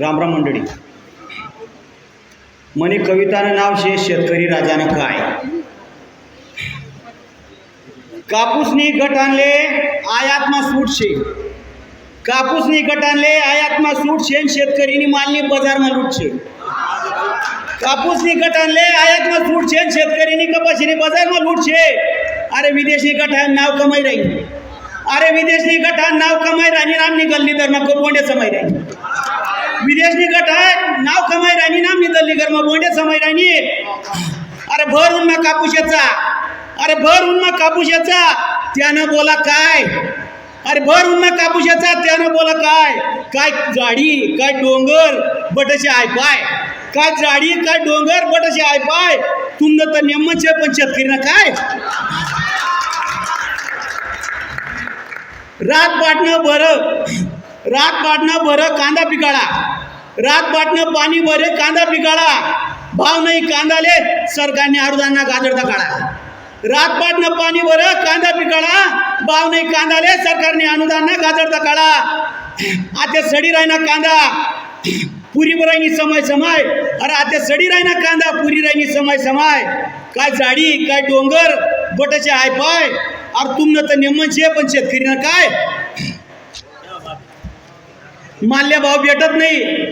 रामराम मंडळी. म्हणे कवितानं नाव शे शेतकरी राजानं काय? कापूसनी गट आणले आयातमा सूट शे. कापूसनी गट आणले आयातमा सूट शे शेतकरीनी मालनी बजारमा लूटशे कापूसनी गट आणले आयातमा सूट शे शेतकरीनी कपाशीनी बजारमा लूटशे अरे विदेशी गट नाव कमाई राहील. अरे विदेशी गट नाव कमाई राणी राम निकलली तर नको बोंडे समाई राहील. विदेशनी गट आहे. नाव कमाई राणी नाम निदल्ली गरमा बोंडे समाई राणी अरे भर उन्मा याचा अरे भर उन्मा याचा त्यानं बोला काय? अरे भर उन्मा याचा त्यानं बोला काय? काय जाडी काय डोंगर बटशे आय पाय. काय जाडी काय डोंगर बटशे आय पाय. तुमनं तर नेमच पण शेतकरीनं काय? रात पाटणं बरं. रात पाटणं बरं कांदा पिकाळा. रात पाटणं पाणी बरं कांदा पिकाळा. भाव नाही कांदाले सरकारने अनुदाना गाजरता काढा रात पाटणं पाणी बरं कांदा पिकाळा. भाव नाही कांदाले सरकारने अनुदाना गाजरता काढा आता सडी राहिना कांदा. पुरी राहिनी समय समाय. अरे आता सडी राहिना कांदा पुरी राहिनी समय समाय. काय झाडी काय डोंगर बटाचे हाय पाय. अरे तुमनं तर नेमनशे पण शेतकरीनं काय? माल्य भाव भेटत नाही.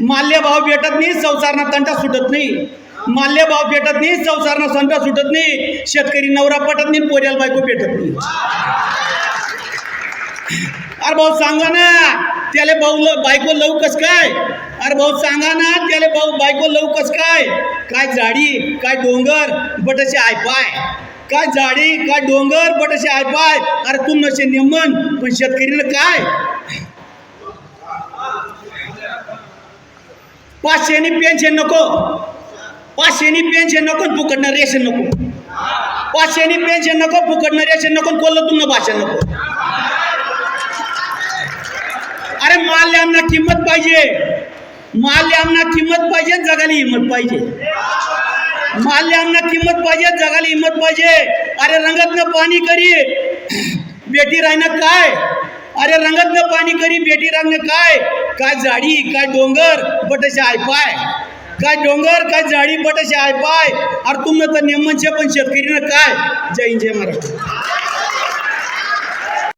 माल्य भाव भेटत नाही संसारना तंटा सुटत नाही. माल्य भाव भेटत नाही संसारना संटा सुटत नाही. शेतकरी नवरा पटत नाही पोऱ्याला बायको भेटत नाही. अरे भाऊ सांगा ना त्याला भाऊ ल- बायको लव काय? अरे भाऊ सांगा ना त्याला भाऊ बायको लव कस काय? काय झाडी काय डोंगर बटचे आय पाय. काय झाडी काय डोंगर बटसे आय पाय. अरे तुम नसे नेमन पण शेतकरीला काय? पाचशेनी पेन्शन नको. पाचशेनी पेन्शन नको आणि फुकटनं रेशन नको. पाचशेनी पेन्शन नको फुकटनं रेशन नको आणि कोल्लं भाषण नको. अरे माल्यांना किंमत पाहिजे. माल्यांना किंमत पाहिजे जगाला हिंमत पाहिजे. माल्यांना किंमत पाहिजे जगाला हिंमत पाहिजे. अरे रंगतनं पाणी करी. बेटी राहणं काय? अरे रंगतनं पाणी करी बेटी राहणं काय? काय झाडी काय डोंगर बटशे आय पाय. काय डोंगर काय झाडी बटशे आय पाय. अरे तुम्ही तर नेमनशे पण शेतकरीनं काय? जय हिंद जय महाराष्ट्र.